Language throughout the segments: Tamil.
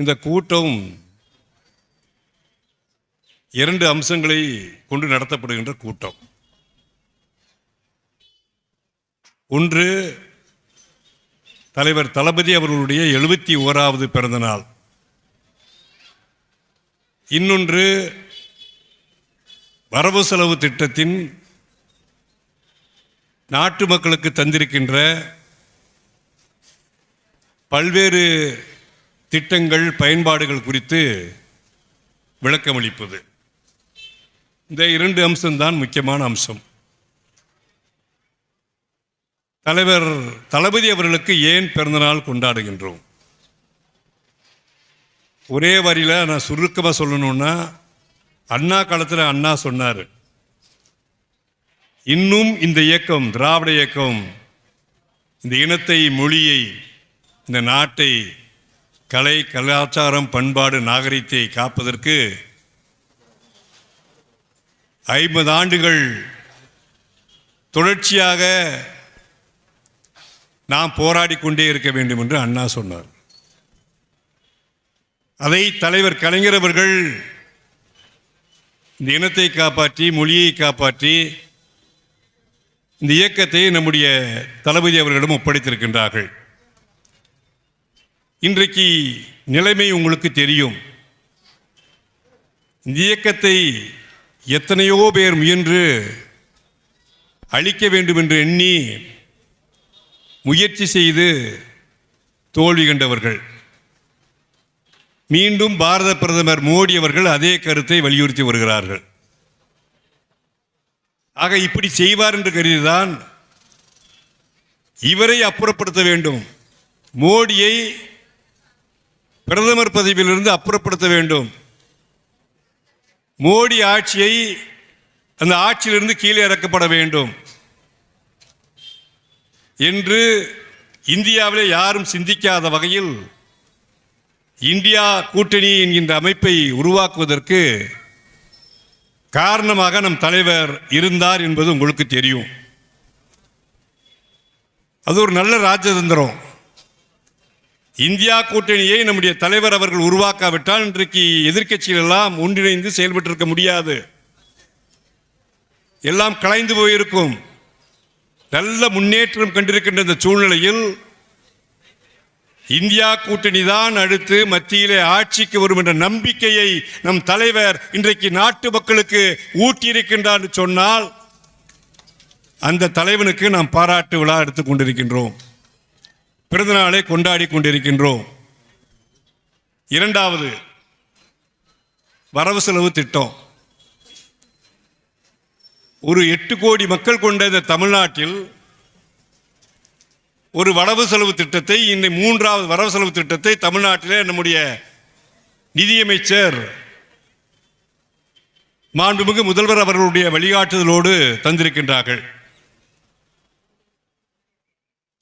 இந்த கூட்டம் இரண்டு அம்சங்களை கொண்டு நடத்தப்படுகின்ற கூட்டம். ஒன்று தலைவர் தளபதி அவர்களுடைய எழுபத்தி ஓராவது பிறந்த நாள். இன்னொன்று வரவு செலவு திட்டத்தின் நாட்டு மக்களுக்கு தந்திருக்கின்ற பல்வேறு திட்டங்கள் பயன்பாடுகள் குறித்து விளக்கமளிப்பது. இந்த இரண்டு அம்சம்தான் முக்கியமான அம்சம். தலைவர் தளபதி அவர்களுக்கு ஏன் பிறந்தநாள் கொண்டாடுகின்றோம்? ஒரே வரியில் நான் சுருக்கமாக சொல்லணும்னா அண்ணா காலத்தில் அண்ணா சொன்னார். இன்னும் இந்த இயக்கம் திராவிட இயக்கம் இந்த இனத்தை மொழியை இந்த நாட்டை கலை கலாச்சாரம் பண்பாடு நாகரிகத்தை காப்பதற்கு ஐம்பது ஆண்டுகள் தொடர்ச்சியாக நாம் போராடி கொண்டே இருக்க வேண்டும் என்று அண்ணா சொன்னார். அதை தலைவர் கலைஞர் அவர்கள் இந்த இனத்தை காப்பாற்றி மொழியை காப்பாற்றி இந்த இயக்கத்தை நம்முடைய தளபதி அவர்களிடம் ஒப்படைத்திருக்கின்றார்கள். இன்றைக்கு நிலைமை உங்களுக்கு தெரியும். இந்த இயக்கத்தை எத்தனையோ பேர் முயன்று அழிக்க வேண்டும் என்று எண்ணி முயற்சி செய்து தோல்வி கண்டவர்கள். மீண்டும் பாரத பிரதமர் மோடி அவர்கள் அதே கருத்தை வலியுறுத்தி வருகிறார்கள். ஆக இப்படி செய்வார் என்று கருதிதான் இவரை அப்புறப்படுத்த வேண்டும். மோடியை பிரதமர் பதவியிலிருந்து அப்புறப்படுத்த வேண்டும். மோடி ஆட்சியை அந்த ஆட்சியிலிருந்து கீழே இறக்கப்பட வேண்டும். என்று இந்தியாவிலே யாரும் சிந்திக்காத வகையில் இந்தியா கூட்டணி என்கின்ற அமைப்பை உருவாக்குவதற்கு காரணமாக நம் தலைவர் இருந்தார் என்பது உங்களுக்கு தெரியும். அது ஒரு நல்ல ராஜதந்திரம். இந்தியா கூட்டணியை நம்முடைய தலைவர் அவர்கள் உருவாக்காவிட்டால் இன்றைக்கு எதிர்க்கட்சிகள் எல்லாம் ஒன்றிணைந்து செயல்பட்டிருக்க முடியாது. எல்லாம் கலைந்து போயிருக்கும். நல்ல முன்னேற்றம் கண்டிருக்கின்ற இந்த சூழ்நிலையில் இந்தியா கூட்டணி தான் அடுத்து மத்தியிலே ஆட்சிக்கு வரும் என்ற நம்பிக்கையை நம் தலைவர் இன்றைக்கு நாட்டு மக்களுக்கு ஊட்டியிருக்கின்றார் சொன்னால் அந்த தலைவனுக்கு நாம் பாராட்டு விழா எடுத்துக் கொண்டிருக்கின்றோம். பிறந்தநாளை கொண்டாடி கொண்டிருக்கின்றோம். இரண்டாவது வரவு செலவு திட்டம். ஒரு எட்டு கோடி மக்கள் கொண்ட இந்த தமிழ்நாட்டில் ஒரு வரவு செலவு திட்டத்தை இந்த மூன்றாவது வரவு செலவு திட்டத்தை தமிழ்நாட்டிலே நம்முடைய நிதியமைச்சர் மாண்புமிகு முதல்வர் அவர்களுடைய வழிகாட்டுதலோடு தந்திருக்கின்றார்கள்.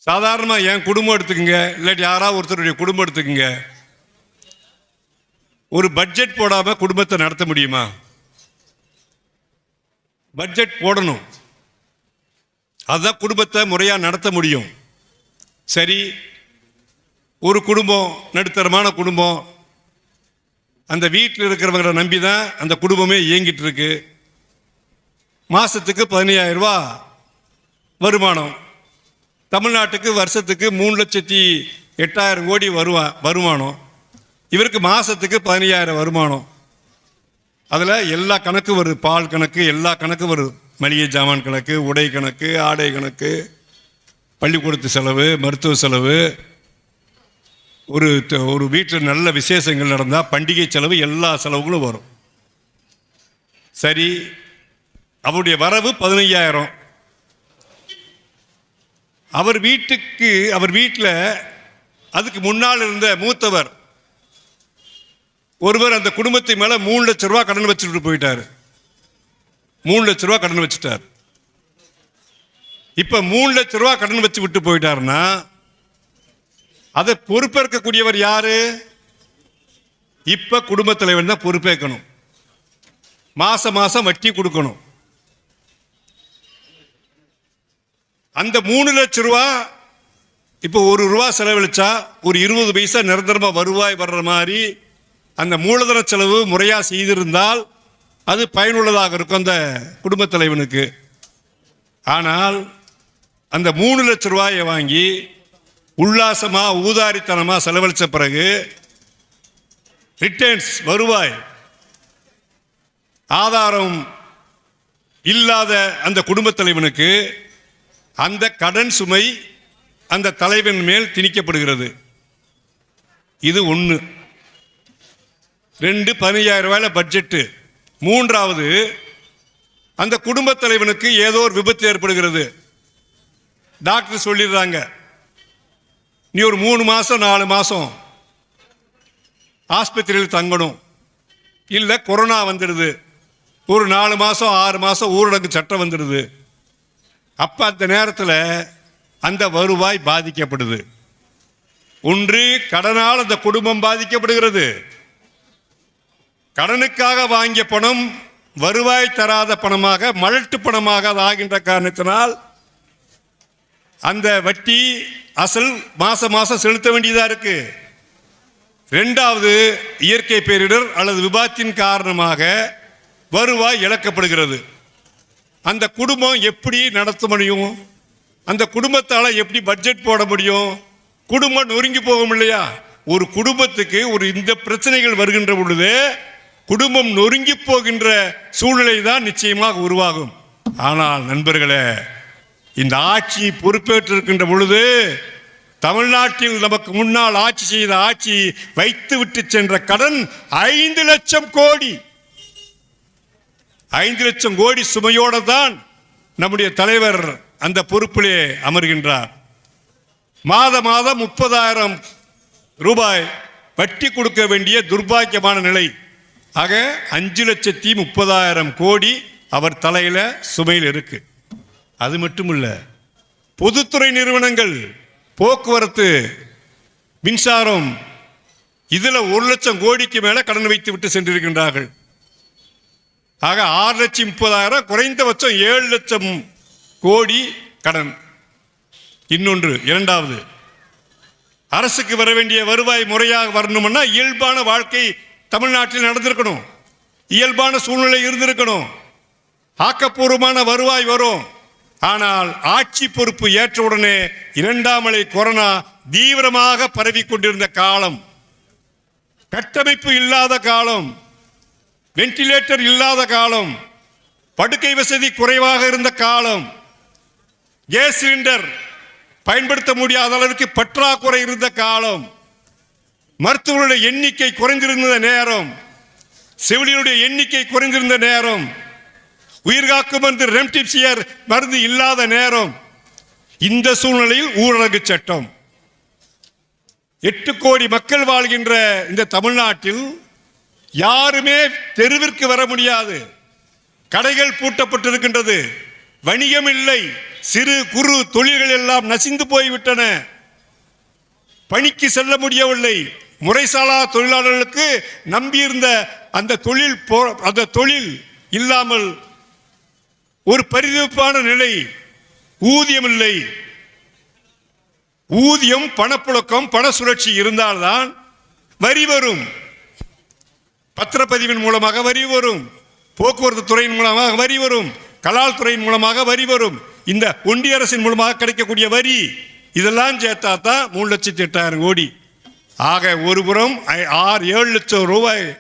சாதாரணமாக என் குடும்பம் எடுத்துக்கோங்க இல்லாட்டி யாராவது ஒருத்தருடைய குடும்பம் எடுத்துக்கோங்க. ஒரு பட்ஜெட் போடாமல் குடும்பத்தை நடத்த முடியுமா? பட்ஜெட் போடணும். அதுதான் குடும்பத்தை முறையாக நடத்த முடியும். சரி ஒரு குடும்பம் நடுத்தரமான குடும்பம் அந்த வீட்டில் இருக்கிறவங்களை நம்பி தான் அந்த குடும்பமே இயங்கிட்டு இருக்கு. மாதத்துக்கு பதினையாயிரம் ரூபா வருமானம். தமிழ்நாட்டுக்கு வருஷத்துக்கு மூணு லட்சத்தி எட்டாயிரம் கோடி வருவா வருமானம். இவருக்கு மாதத்துக்கு பதினையாயிரம் வருமானம். அதில் எல்லா கணக்கு வருது பால் கணக்கு எல்லா கணக்கு வருது மளிகை ஜாமான் கணக்கு உடை கணக்கு ஆடை கணக்கு பள்ளிக்கூடத்து செலவு மருத்துவ செலவு. ஒரு ஒரு வீட்டில் நல்ல விசேஷங்கள் நடந்தால் பண்டிகை செலவு எல்லா செலவுகளும் வரும். சரி அவருடைய வரவு பதினையாயிரம். அவர் வீட்டுக்கு அவர் வீட்டில் அதுக்கு முன்னால் இருந்த மூத்தவர் ஒருவர் அந்த குடும்பத்தை மேலே மூணு லட்ச ரூபா கடன் வச்சுட்டு போயிட்டார். மூணு லட்ச ரூபா கடன் வச்சுட்டார். இப்போ மூணு லட்ச ரூபா கடன் வச்சு விட்டு போயிட்டாருன்னா அதை பொறுப்பேற்கக்கூடியவர் யாரு? இப்போ குடும்பத் தலைவன் தான் பொறுப்பேற்கணும். மாசம் மாசம் வட்டி கொடுக்கணும். அந்த மூணு லட்ச ரூபா இப்போ ஒரு ரூபா செலவழிச்சா ஒரு இருபது பைசா நிரந்தரமாக வருவாய் வர்ற மாதிரி அந்த மூலதன செலவு முறையாக செய்திருந்தால் அது பயனுள்ளதாக இருக்கும் அந்த குடும்பத் தலைவனுக்கு. ஆனால் அந்த மூணு லட்ச ரூபாயை வாங்கி உல்லாசமாக ஊதாரித்தனமாக செலவழித்த பிறகு ரிட்டர்ன்ஸ் வருவாய் ஆதாரம் இல்லாத அந்த குடும்பத் தலைவனுக்கு அந்த கடன் சுமை அந்த தலைவன் மேல் திணிக்கப்படுகிறது. இது ஒன்று ரெண்டு பதினஞ்சாயிரம் ரூபாயில பட்ஜெட்டு. மூன்றாவது அந்த குடும்பத் தலைவனுக்கு ஏதோ ஒரு விபத்து ஏற்படுகிறது. டாக்டர் சொல்லிடுறாங்க நீ ஒரு மூணு மாதம் நாலு மாதம் ஆஸ்பத்திரியில் தங்கணும். இல்லை கொரோனா வந்துடுது. ஒரு நாலு மாதம் ஆறு மாதம் ஊரடங்கு சட்டம் வந்துடுது. அப்போ அந்த நேரத்தில் அந்த வருவாய் பாதிக்கப்படுது. ஒன்று கடனால் அந்த குடும்பம் பாதிக்கப்படுகிறது. கடனுக்காக வாங்கிய பணம் வருவாய் தராத பணமாக மழட்டு பணமாக அது ஆகின்ற காரணத்தினால் அந்த வட்டி அசல் மாதம் மாதம் செலுத்த வேண்டியதாக இருக்கு. ரெண்டாவது இயற்கை பேரிடர் அல்லது விபத்தின் காரணமாக வருவாய் இழக்கப்படுகிறது. அந்த குடும்பம் எப்படி நடத்த முடியும்? அந்த குடும்பத்தால் எப்படி பட்ஜெட் போட முடியும்? குடும்பம் நொறுங்கி போகும் இல்லையா? ஒரு குடும்பத்துக்கு ஒரு இந்த பிரச்சனைகள் வருகின்ற பொழுது குடும்பம் நொறுங்கி போகின்ற சூழ்நிலை தான் நிச்சயமாக உருவாகும். ஆனால் நண்பர்களே இந்த ஆட்சி பொறுப்பேற்றிருக்கின்ற பொழுது தமிழ்நாட்டில் நமக்கு முன்னால் ஆட்சி செய்த ஆட்சி வைத்து விட்டு சென்ற கடன் ஐந்து லட்சம் கோடி. ஐந்து லட்சம் கோடி சுமையோடு தான் நம்முடைய தலைவர் அந்த பொறுப்பிலே அமர்கின்றார். மாத மாதம் முப்பதாயிரம் ரூபாய் வட்டி கொடுக்க வேண்டிய துர்பாக்கியமான நிலை. ஆக அஞ்சு லட்சத்தி முப்பதாயிரம் கோடி அவர் தலையில் சுமையில் இருக்கு. அது மட்டும் இல்லை பொதுத்துறை நிறுவனங்கள் போக்குவரத்து மின்சாரம் இதில் ஒரு லட்சம் கோடிக்கு மேலே கடன் வைத்து விட்டு சென்றிருக்கின்றார்கள். ஆக ஆறு லட்சம் முப்பதாயிரம் குறைந்தபட்சம் ஏழு லட்சம் கோடி கடன். இன்னொன்று இரண்டாவது அரசுக்கு வர வேண்டிய வருவாய் முறையாக வரணும்னா இயல்பான வாழ்க்கை தமிழ்நாட்டில் நடந்திருக்கணும். இயல்பான சூழ்நிலை இருந்திருக்கணும். ஆக்கப்பூர்வமான வருவாய் வரும். ஆனால் ஆட்சி பொறுப்பு ஏற்றவுடனே இரண்டாம் அலை கொரோனா தீவிரமாக பரவி கொண்டிருந்த காலம். கட்டமைப்பு இல்லாத காலம். வென்டிலேட்டர் இல்லாத காலம் படுக்கை வசதி குறைவாக இருந்த காலம் கேஸ் சிலிண்டர் பயன்படுத்த முடியாத அளவுக்கு பற்றாக்குறை இருந்த காலம் மருத்துவர்களுடைய எண்ணிக்கை குறைந்திருந்த நேரம் செவிலியருடைய எண்ணிக்கை குறைந்திருந்த நேரம் உயிர்காக்கும் மருந்து ரெம்டிப்சியர் மருந்து இல்லாத நேரம் இந்த சூழ்நிலையில் ஊரடங்கு சட்டம். எட்டு கோடி மக்கள் வாழ்கின்ற இந்த தமிழ்நாட்டில் யாருமே தெருவிற்கு வர முடியாது. கடைகள் பூட்டப்பட்டிருக்கின்றது. வணிகம் இல்லை. சிறு குறு தொழில்கள் எல்லாம் நசிந்து போய்விட்டன. பணிக்கு செல்ல முடியவில்லை. முறைசாலா தொழிலாளர்களுக்கு நம்பியிருந்த அந்த தொழில் போ- அந்த தொழில் இல்லாமல் ஒரு பரிதவிப்பான நிலை. ஊதியம் இல்லை. ஊதியம் பணப்புழக்கம் பண சுழற்சி இருந்தால்தான் வரி வரும். பத்திரப்பதிவின் மூலமாக வரி வரும். போக்குவரத்து துறையின் மூலமாக வரி வரும். கலால் துறையின் மூலமாக வரி வரும். இந்த ஒன்றிய அரசின் மூலமாக கிடைக்கக்கூடிய வரி இதெல்லாம் சேர்த்தா தான் மூணு லட்சத்தி எட்டாயிரம் கோடி. ஆக ஒரு புறம் ஐ- ஆறு ஏழு லட்சம் ரூபாய்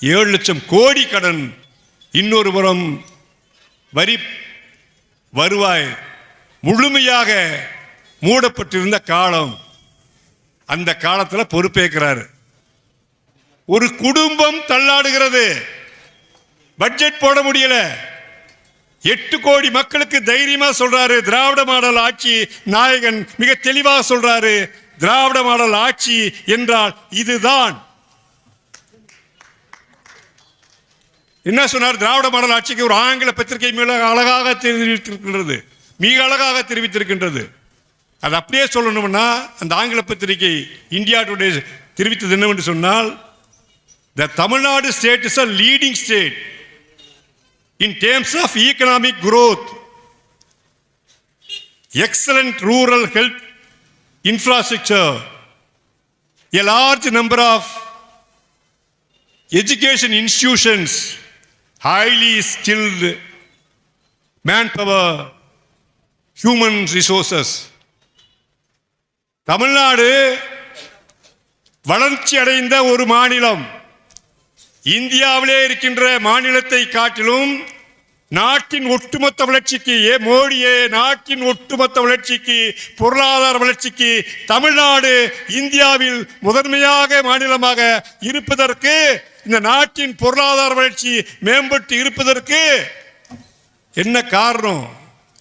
ஏழு லட்சம் கோடி கடன். இன்னொரு புறம் வரி வருவாய் முழுமையாக மூடப்பட்டிருந்த காலம். அந்த காலத்தில் பொறுப்பேற்கிறாரு. ஒரு குடும்பம் தள்ளாடுகிறது. பட்ஜெட் போட முடியல. எட்டு கோடி மக்களுக்கு தைரியமா சொல்றாரு திராவிட மாடல் ஆட்சி நாயகன் மிக தெளிவாக சொல்றாரு திராவிட மாடல் ஆட்சி என்றால் இதுதான். என்ன சொன்னார்? திராவிட மாடல் ஆட்சிக்கு ஒரு ஆங்கில பத்திரிகை மிக அழகாக தெரிவித்திருக்கின்றது. மிக அழகாக தெரிவித்திருக்கின்றது. அது அப்படியே சொல்லணும்னா அந்த ஆங்கில பத்திரிகை இந்தியா டுடே தெரிவித்தது என்னவென்று சொன்னால் the Tamil Nadu state is a leading state in terms of economic growth, excellent rural health infrastructure, a large number of education institutions, highly skilled manpower, human resources. Tamil Nadu வளர்ச்சி அடைந்த ஒரு மாநிலம் இந்தியாவிலே இருக்கின்ற மாநிலத்தை காட்டிலும் நாட்டின் ஒட்டுமொத்த வளர்ச்சிக்கு ஏ மோடியே நாட்டின் ஒட்டுமொத்த வளர்ச்சிக்கு பொருளாதார வளர்ச்சிக்கு தமிழ்நாடு இந்தியாவில் முதன்மையாக மாநிலமாக இருப்பதற்கு இந்த நாட்டின் பொருளாதார வளர்ச்சி மேம்பட்டு இருப்பதற்கு என்ன காரணம்?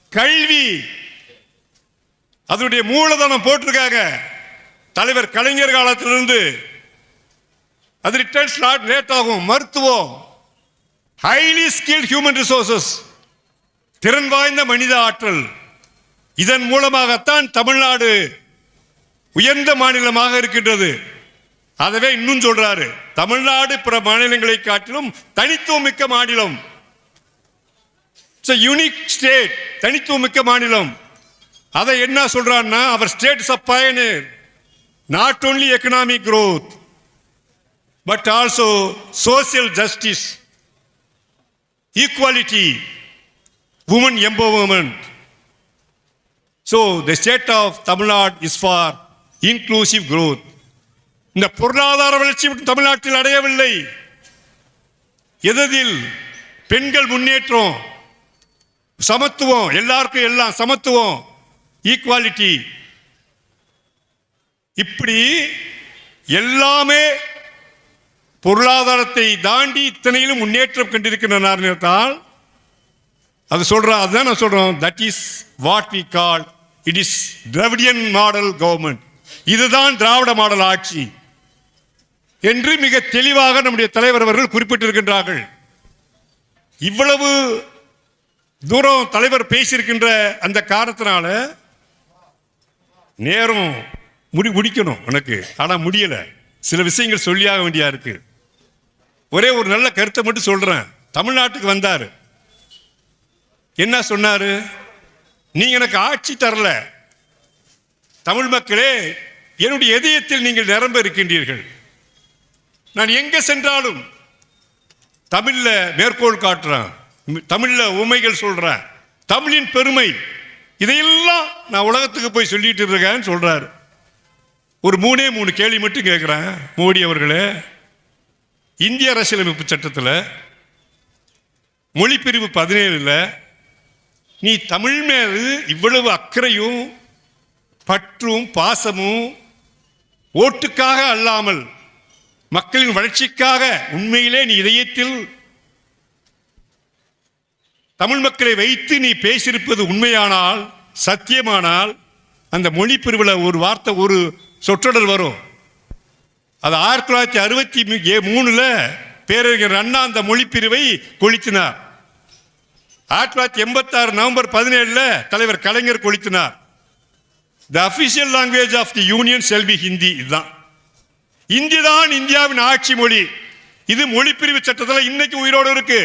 கல்வி. அதனுடைய மூலதனம் போட்டிருக்காங்க. தலைவர் கலைஞர் காலத்திலிருந்து அது ரிட்டர்ன்ஸ் லாட் லேட் ஆகும். மருத்துவம். ஹைலி ஸ்கில்ட் ஹியூமன் ரிசோர்சஸ் திறன் வாய்ந்த மனித ஆற்றல். இதன் மூலமாகத்தான் தமிழ்நாடு உயர்ந்த மாநிலமாக இருக்கின்றது. அதவே இன்னும் சொல்றாரு. தமிழ்நாடு பிற மாநிலங்களை காட்டிலும் தனித்துவம் மிக்க மாநிலம். யூனிக் ஸ்டேட் தனித்துவம் மிக்க மாநிலம். அதை என்ன சொல்றான்னா அவர் ஸ்டேட்ஸ் ஆஃப் பயனர் not only economic but also social justice equality women empowerment so the state of Tamil Nadu is for inclusive growth. இந்த பொருளாதார வளர்ச்சி மட்டும் தமிழ்நாட்டில் அடையவில்லை. எதில் பெண்கள் முன்னேற்றம் சமத்துவம் எல்லாருக்கும் எல்லாம் சமத்துவம் ஈக்குவாலிட்டி இப்படி எல்லாமே பொருளாதாரத்தை தாண்டி இத்தனையிலும் முன்னேற்றம் கண்டிருக்கின்றனால் அது சொல்றோம் அதுதான் நான் சொல்கிறோம் that is what we call it is Dravidian model government இதுதான் திராவிட மாடல் ஆட்சி என்று மிக தெளிவாக நம்முடைய தலைவர் அவர்கள் குறிப்பிட்டிருக்கின்றார்கள். இவ்வளவு தூரம் தலைவர் பேசியிருக்கின்ற அந்த காரணத்தினால நேரம் முடி முடிக்கணும் எனக்கு. ஆனால் முடியலை. சில விஷயங்கள் சொல்லியாக வேண்டியா இருக்குது ஒரே ஒரு நல்ல கருத்தை மட்டும் சொல்றேன். தமிழ்நாட்டுக்கு வந்தார். என்ன சொன்னார்? நீங்கள் எனக்கு ஆட்சி தரல. தமிழ் மக்களே என்னுடைய இதயத்தில் நீங்கள் நிரம்ப இருக்கின்றீர்கள். நான் எங்கே சென்றாலும் தமிழில் மேற்கோள் காட்டுறேன். தமிழில் உண்மைகள் சொல்கிறேன் தமிழின் பெருமை. இதையெல்லாம் நான் உலகத்துக்கு போய் சொல்லிட்டு இருக்கேன்னு சொல்கிறார் ஒரு மூணே மூணு கேள்வி மட்டும் கேட்குறேன் மோடி அவர்களே. இந்திய அரசியலமைப்பு சட்டத்தில் மொழிப்பிரிவு பதினேழுல நீ தமிழ் மேல் இவ்வளவு அக்கறையும் பற்றும் பாசமும் ஓட்டுக்காக அல்லாமல் மக்களின் வளர்ச்சிக்காக உண்மையிலே நீ இதயத்தில் தமிழ் மக்களை வைத்து நீ பேசியிருப்பது உண்மையானால் சத்தியமானால் அந்த மொழி பிரிவில் ஒரு வார்த்தை ஒரு சொற்றொடர் வரும். அது ஆயிரத்தி தொள்ளாயிரத்தி அறுபத்தி மூணுல பேரறிஞர் அண்ணா அந்த மொழிப்பிரிவை கொளுத்தினார் ஆயிரத்தி தொள்ளாயிரத்தி எண்பத்தாறு நவம்பர் பதினேழுல தலைவர் Kalaignar கொளித்தினார் the official language of the union shall be Hindi இதுதான். இந்தி தான் இந்தியாவின் ஆட்சி மொழி. இது மொழிப்பிரிவு சட்டத்தில் இன்னைக்கு உயிரோடு இருக்கு.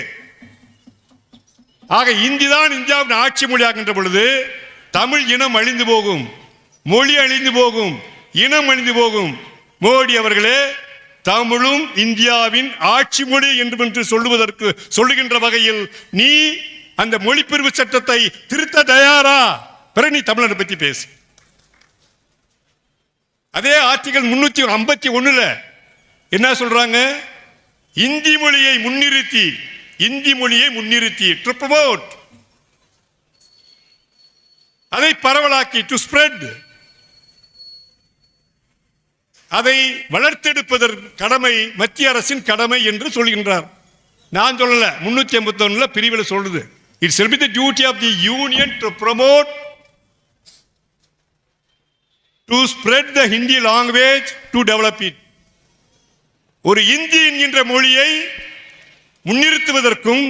ஆக இந்தி தான் இந்தியாவின் ஆட்சி மொழியாகின்ற பொழுது தமிழ் இனம் அழிந்து போகும். மொழி அழிந்து போகும். இனம் அழிந்து போகும். மோடி அவர்களே தமிழும் இந்தியாவின் ஆட்சி மொழி என்று என்று சொல்லுவதற்கு சொல்லுகின்ற வகையில் நீ அந்த மொழிப்பிரிவு சட்டத்தை திருத்த தயாரா? பிறகு நீ தமிழனை பத்தி பேசு. அதே ஆர்டிகல் முன்னூத்தி ஐம்பத்தி ஒண்ணுல என்ன சொல்றாங்க? இந்தி மொழியை முன்னிறுத்தி இந்தி மொழியை முன்னிறுத்தி டு ப்ரமோட் அதை பரவலாக்கி டு ஸ்ப்ரெட் அதை வளர்த்தெடுப்பதற்கு கடமை மத்திய அரசின் கடமை என்று சொல்கின்றார். நான் சொல்லல முன்னூத்தி ஐம்பத்தி ஒண்ணுல பிரிவில் சொல்றது. It's will be the duty of the union to promote to spread the Hindi language to develop it ஒரு இந்தி என்கின்ற மொழியை முன்னிறுத்துவதற்கும்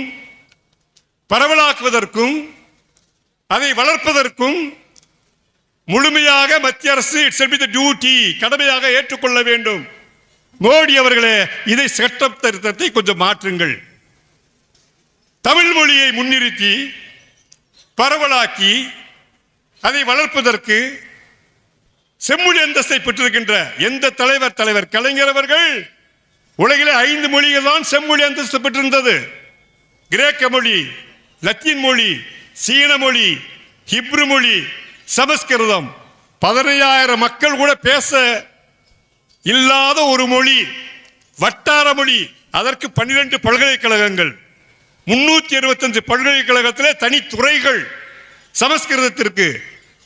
பரவலாக்குவதற்கும் அதை வளர்ப்பதற்கும் முழுமையாக மத்திய அரசு இட்ஸ் டியூட்டி கடமையாக ஏற்றுக்கொள்ள வேண்டும். மோடி அவர்களே இதை சட்ட திருத்தத்தை கொஞ்சம் மாற்றுங்கள். தமிழ் மொழியை முன்னிறுத்தி பரவலாக்கி அதை வளர்ப்பதற்கு செம்மொழி அந்தஸ்தை பெற்றிருக்கின்ற எந்த தலைவர் தலைவர் கலைஞர் அவர்கள் உலகிலே ஐந்து மொழிகள் தான் செம்மொழி அந்தஸ்து பெற்றிருந்தது. கிரேக்க மொழி லத்தீன் மொழி சீன மொழி ஹிப்ரு மொழி சமஸ்கிருதம். பதினையாயிரம் மக்கள் கூட பேச இல்லாத ஒரு மொழி வட்டார மொழி அதற்கு பன்னிரண்டு பல்கலைக்கழகங்கள். முன்னூத்தி அறுபத்தஞ்சு பல்கலைக்கழகத்தில் தனித்துறைகள் சமஸ்கிருதத்திற்கு.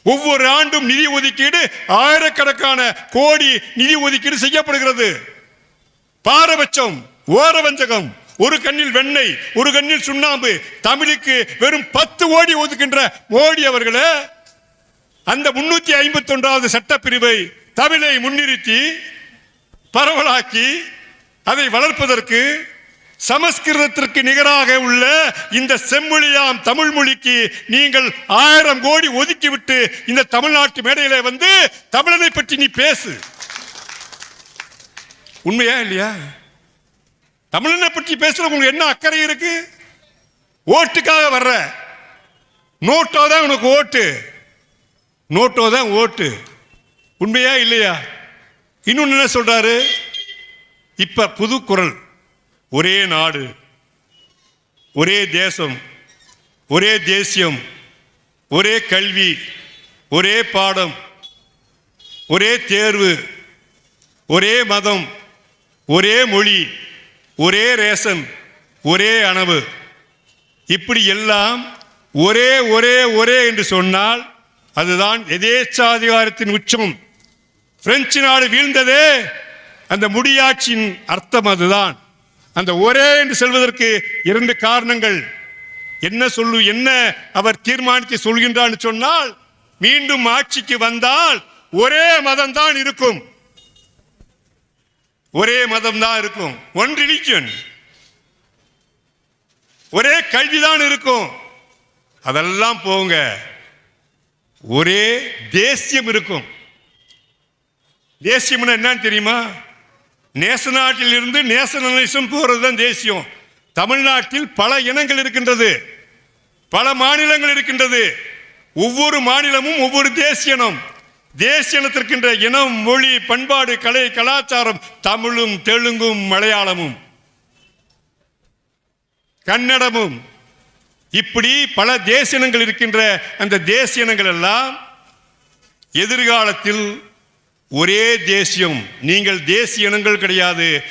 ஒவ்வொரு ஆண்டும் நிதி ஒதுக்கீடு ஆயிரக்கணக்கான கோடி நிதி ஒதுக்கீடு செய்யப்படுகிறது. பாரபட்சம் ஓரவஞ்சகம் ஒரு கண்ணில் வெண்ணெய் ஒரு கண்ணில் சுண்ணாம்பு தமிழுக்கு வெறும் பத்து ஓடி ஒதுக்கின்ற மோடி அவர்களே அந்த முன்னூத்தி ஐம்பத்தி ஒன்றாவது சட்டப்பிரிவை தமிழை முன்னிறுத்தி பரவலாக்கி அதை வளர்ப்பதற்கு சமஸ்கிருதத்திற்கு நிகராக உள்ள இந்த செம்மொழியாம் தமிழ் மொழிக்கு நீங்கள் ஆயிரம் கோடி ஒதுக்கிவிட்டு இந்த தமிழ்நாட்டு மேடையில வந்து தமிழனை பற்றி நீ பேசு. உண்மையா இல்லையா? தமிழனை பற்றி பேசுற உங்களுக்கு என்ன அக்கறை இருக்கு? ஓட்டுக்காக வர்ற. நோட்டோ தான் உனக்கு ஓட்டு. நோட்டோ தான் ஓட்டு. உண்மையா இல்லையா? இன்னொன்று என்ன சொல்றாரு? இப்ப புது குரல். ஒரே நாடு. ஒரே தேசம். ஒரே தேசியம். ஒரே கல்வி. ஒரே பாடம். ஒரே தேர்வு. ஒரே மதம். ஒரே மொழி. ஒரே ரேசன் ஒரே அணவு. இப்படி எல்லாம் ஒரே ஒரே ஒரே என்று சொன்னால் அதுதான் எதேச்சாதிகாரத்தின் உச்சம் பிரெஞ்சு நாடு வீழ்ந்ததே அந்த முடியாட்சியின் அர்த்தம் அதுதான். அந்த ஒரே என்று செல்வதற்கு இரண்டு காரணங்கள். என்ன சொல்லு என்ன அவர் தீர்மானித்து சொல்கின்றான்னு சொன்னால் மீண்டும் ஆட்சிக்கு வந்தால் ஒரே மதம் தான் இருக்கும். ஒரே மதம் தான் இருக்கும். ஒன் ரிலிஜன் ஒரே கல்விதான் இருக்கும். அதெல்லாம் போங்க. ஒரே தேசியம் இருக்கும். தேசியம்னா என்னன்னு தெரியுமா? நேச நாட்டில் இருந்து நேசனலிசம் போறது தான் தேசியம். தமிழ்நாட்டில் பல இனங்கள் இருக்கின்றது. பல மாநிலங்கள் இருக்கின்றது. ஒவ்வொரு மாநிலமும் ஒவ்வொரு தேசியனம். தேசியனத்திற்கின்ற இனம் மொழி பண்பாடு கலை கலாச்சாரம் தமிழும் தெலுங்கும் மலையாளமும். கன்னடமும். இப்படி பல தேசியனங்கள் இருக்கின்ற அந்த தேசியனங்கள் எல்லாம் எதிர்காலத்தில் ஒரே தேசியம் நீங்கள் தேசிய இனங்கள் கிடையாது.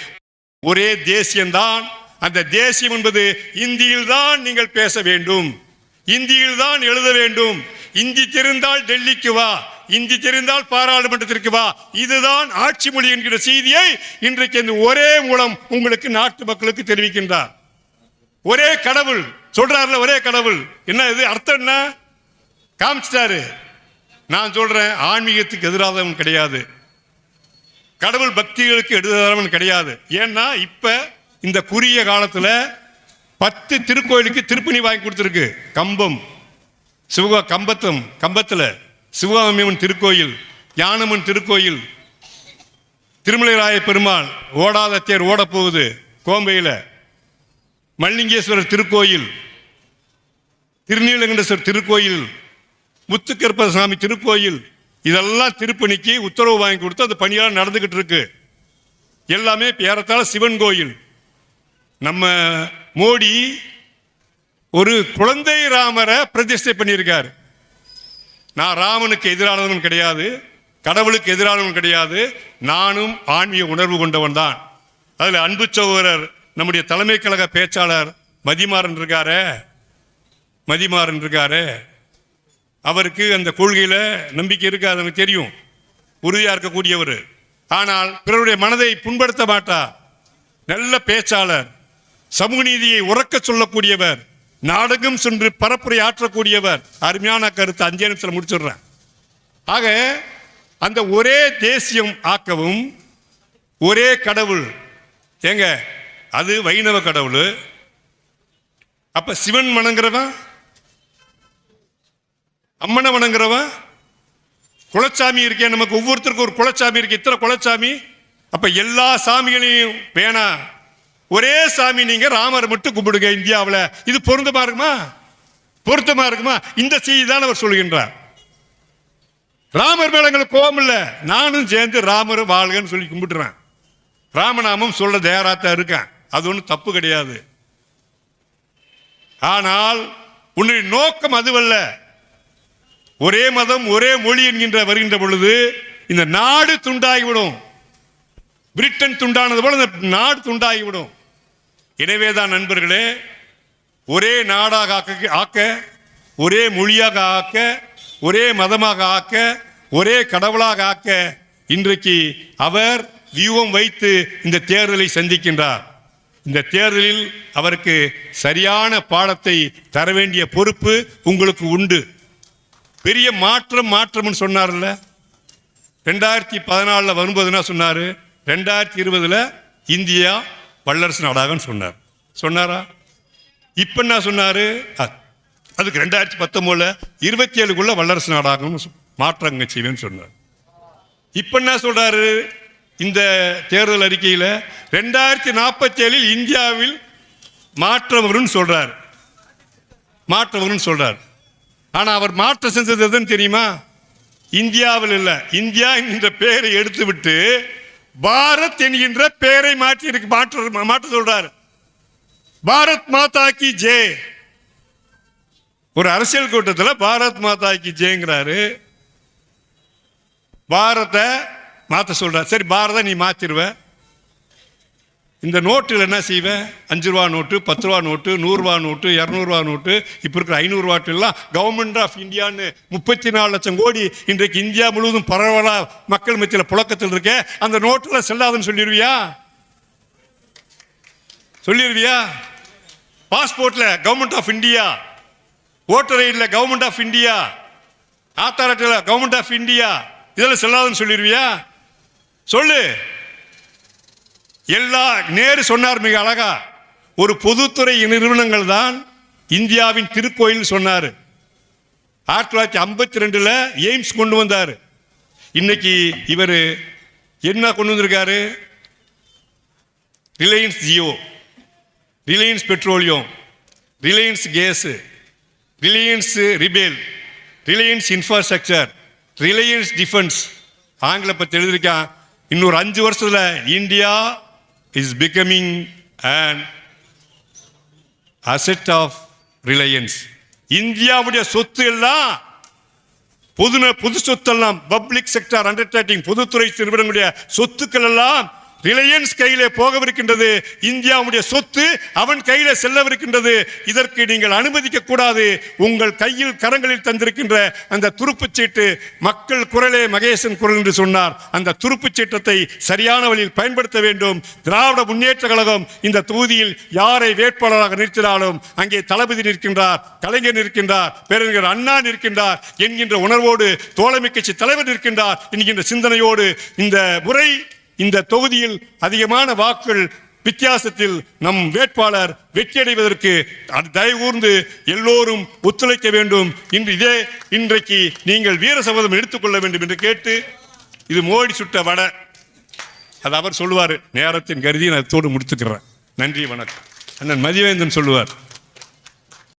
ஒரே தேசியம்தான். அந்த தேசியம் என்பது இந்தியில் தான் நீங்கள் பேச வேண்டும். இந்தியில் தான் எழுத வேண்டும். இந்தி தெரிந்தால் டெல்லிக்கு வா. இந்தி தெரிந்தால் பாராளுமன்றத்திற்கு வா. இதுதான் ஆட்சி மொழி என்கிற செய்தியை இன்றைக்கு இந்த ஒரே மூலம் உங்களுக்கு நாட்டு மக்களுக்கு தெரிவிக்கின்றார். ஒரே கடவுள். சொல்றாருல ஒரே கடவுள். என்ன இது? அர்த்தம் என்ன? காமிச்சிட்டாரு. நான் சொல்றேன் ஆன்மீகத்துக்கு எதிராதவன் கிடையாது. கடவுள் பக்திகளுக்கு எதிராதவன் கிடையாது. ஏன்னா இப்ப இந்த குறுகிய காலத்துல பத்து திருக்கோயிலுக்கு திருப்பணி வாங்கி கொடுத்துருக்கு. கம்பம். சிவகா கம்பத்தம். கம்பத்தில் சிவகாமியம்மன் திருக்கோயில் ஞானம்மன் திருக்கோயில் திருமலைராய பெருமாள் ஓடாத தேர் ஓடப் போகுது மல்லிங்கேஸ்வரர் திருக்கோயில் திருநீலகண்டேஸ்வரர் திருக்கோயில் முத்துக்கருப்பசாமி திருக்கோயில் இதெல்லாம் திருப்பணிக்கு உத்தரவு வாங்கி கொடுத்து அந்த பணியெல்லாம் நடந்துக்கிட்டு இருக்கு. எல்லாமே ஏறத்தாழ சிவன் கோயில். நம்ம மோடி ஒரு குழந்தை ராமரை பிரதிஷ்டை பண்ணியிருக்கார். நான் ராமனுக்கு எதிரானவன் கிடையாது கடவுளுக்கு எதிரானவன் கிடையாது நானும் ஆன்மீக உணர்வு கொண்டவன் தான். அதில் அன்பு சகோதரர் நம்முடைய தலைமை கழக பேச்சாளர் மதிமாறன் இருக்காரே. மதிமாறன் இருக்காரே. அவருக்கு அந்த கொள்கையில் நம்பிக்கை இருக்காது எனக்கு தெரியும். உறுதியாக இருக்கக்கூடியவர். ஆனால் பிறருடைய மனதை புண்படுத்த மாட்டார் நல்ல பேச்சாளர். சமூக நீதியை உறக்க சொல்லக்கூடியவர். நாடகம் சென்று பரப்புரை ஆற்றக்கூடியவர். அருமையான கருத்து அஞ்சே நிமிஷத்தில் முடிச்சிடுறேன். ஆக அந்த ஒரே தேசியம் ஆக்கவும் ஒரே கடவுள். ஏங்க அது வைணவ கடவுள். அப்ப சிவன் வணங்குறவன் அம்மனை வணங்குறவன் குலச்சாமி இருக்கே நமக்கு ஒவ்வொருத்தருக்கும் ஒரு குலச்சாமி இருக்கு. இத்தனை குலச்சாமி? அப்ப எல்லா சாமிகளையும் வேணாம் ஒரே சாமி நீங்க ராமர் மட்டும் கும்பிடுங்க இந்தியாவில். இது பொருந்தமா இருக்குமா? பொருத்தமா இருக்குமா? இந்த செய்தி தான் அவர் சொல்கின்றார். ராமர் மேல எங்களுக்கு கோபம் இல்ல. நானும் சேர்ந்து ராமர் வாழ்கன்னு சொல்லி கும்பிட்டுறேன். ராமநாமம் சொல்ல தயாராத்தான் இருக்கேன். அது ஒன்றும் தப்பு கிடையாது. ஆனால் உன்னுடைய நோக்கம் அதுவல்ல. ஒரே மதம் ஒரே மொழி என்கின்ற வருகின்ற பொழுது இந்த நாடு துண்டாகிவிடும். பிரிட்டன் துண்டானது போல இந்த நாடு துண்டாகிவிடும். எனவேதான் நண்பர்களே ஒரே நாடாக ஆக்க ஆக்க ஒரே மொழியாக ஆக்க ஒரே மதமாக ஆக்க ஒரே கடவுளாக ஆக்க இன்றைக்கு அவர் வியூகம் வைத்து இந்த தேர்தலை சந்திக்கின்றார். இந்த தேர்தலில் அவருக்கு சரியான பாடத்தை தர வேண்டிய பொறுப்பு உங்களுக்கு உண்டு. பெரிய மாற்றம் மாற்றம்னு சொன்னார்ல. ரெண்டாயிரத்தி பதினாலில் வரும்போதுன்னா சொன்னார்? ரெண்டாயிரத்தி இருபதில் இந்தியா வல்லரசு நாடாகன்னு சொன்னார். சொன்னாரா? இப்போ என்ன சொன்னார்? அதுக்கு ரெண்டாயிரத்தி பத்தொம்போதில் இருபத்தி ஏழுக்குள்ளே வல்லரசு நாடாகணும் சொ- மாற்றங்க செய்வேன்னு சொன்னார். இப்போ என்ன சொல்கிறாரு இந்த தேர்தல் அறிக்கையில் ரெண்டாயிரத்தி நாற்பத்தேழில் இந்தியாவில் மாற்றம் வரும்னு சொல்கிறார் மாற்றம் வரும்னு சொல்கிறார் ஆனால் அவர் மாற்றம் செஞ்சது எதுன்னு தெரியுமா? இந்தியாவில் இல்லை. இந்தியா என்கின்ற பெயரை எடுத்துவிட்டு பாரத் என்கின்ற பெயரை மாற்றி இருக்கு மாற்ற மாற்ற சொல்றாரு. பாரத் மாதா கி ஜே. ஒரு அரசியல் கூட்டத்தில் பாரத் மாதா கி ஜேங்கிறாரு. பாரத்தை மாற்ற சொல்கிறார் சரி பாரத நீ மாற்றிடுவ இந்த நோட்டில் என்ன செய்வேன் அஞ்சு ரூபா நோட்டு பத்து ரூபா நோட்டு நூறுரூவா நோட்டு இரநூறுவா நோட்டு இப்போ இருக்கிற ஐநூறு நோட்டு கவர்மெண்ட் ஆஃப் இந்தியான்னு முப்பத்தி நாலு லட்சம் கோடி இன்றைக்கு இந்தியா முழுவதும் பரவலாக மக்கள் மத்தியில் புழக்கத்தில் இருக்கே. அந்த நோட்டில் செல்லாதுன்னு சொல்லிடுவியா சொல்லிடுவியா பாஸ்போர்ட்டில் கவர்மெண்ட் ஆஃப் இந்தியா ஓட்டர் ஐடியில் government of India Aadhaar government of India இதெல்லாம் செல்லாதுன்னு சொல்லிடுவியா சொல்லு. எல்லா நேரு சொன்னார் மிக அழகா. ஒரு பொதுத்துறை நிறுவனங்கள் தான் இந்தியாவின் திருக்கோயில் சொன்னார். ஆயிரத்தி தொள்ளாயிரத்தி ஐம்பத்தி ரெண்டில் எய்ம்ஸ் கொண்டு வந்தார். இன்னைக்கு இவர் என்ன கொண்டு வந்திருக்காரு? Reliance Jio Reliance petroleum Reliance gas Reliance rebel Reliance infrastructure Reliance defence. ஆங்கில பற்றி எழுதியிருக்கான். இன்னொரு அஞ்சு வருஷத்தில் India is becoming an asset of Reliance இந்தியாவுடைய சொத்து எல்லாம் பொது பொது சொத்தெல்லாம் பப்ளிக் செக்டார் அண்டர்டேக்கிங் பொதுத்துறை நிறுவனங்களுடைய சொத்துக்கள் எல்லாம் ரிலையன்ஸ் கையிலே போகவிருக்கின்றது இந்தியாவுடைய சொத்து அவன் கையிலே செல்லவிருக்கின்றது. இதற்கு நீங்கள் அனுமதிக்க கூடாது. உங்கள் கையில் கரங்களில் தந்திருக்கின்ற அந்த துருப்புச் சீட்டு மக்கள் குரலே மகேசன் குரல் என்று சொன்னார். அந்த துருப்புச் சீட்டத்தை சரியான வழியில் பயன்படுத்த வேண்டும். திராவிட முன்னேற்ற கழகம் இந்த தொகுதியில் யாரை வேட்பாளராக நிறுத்தினாலும் அங்கே தளபதி நிற்கின்றார் கலைஞர் நிற்கின்றார் பேரறிஞர் அண்ணா நிற்கின்றார் என்கின்ற உணர்வோடு தோழமை கட்சி தலைவர் நிற்கின்றார் என்கின்ற சிந்தனையோடு இந்த முறை இந்த தொகுதியில் அதிகமான வாக்குகள் வித்தியாசத்தில் நம் வேட்பாளர் வெற்றியடைவதற்கு அது தயவுகூர்ந்து எல்லோரும் ஒத்துழைக்க வேண்டும். இன்று இதே இன்றைக்கு நீங்கள் வீர சபதம் எடுத்துக்கொள்ள வேண்டும் என்று கேட்டு இது மோடி சுட்ட வடை. அது அவர் சொல்லுவார் நேரத்தின் கருதி நான் அதோடு முடித்துக்கிறேன். நன்றி வணக்கம். அண்ணன் மதிவேந்தன் சொல்லுவார்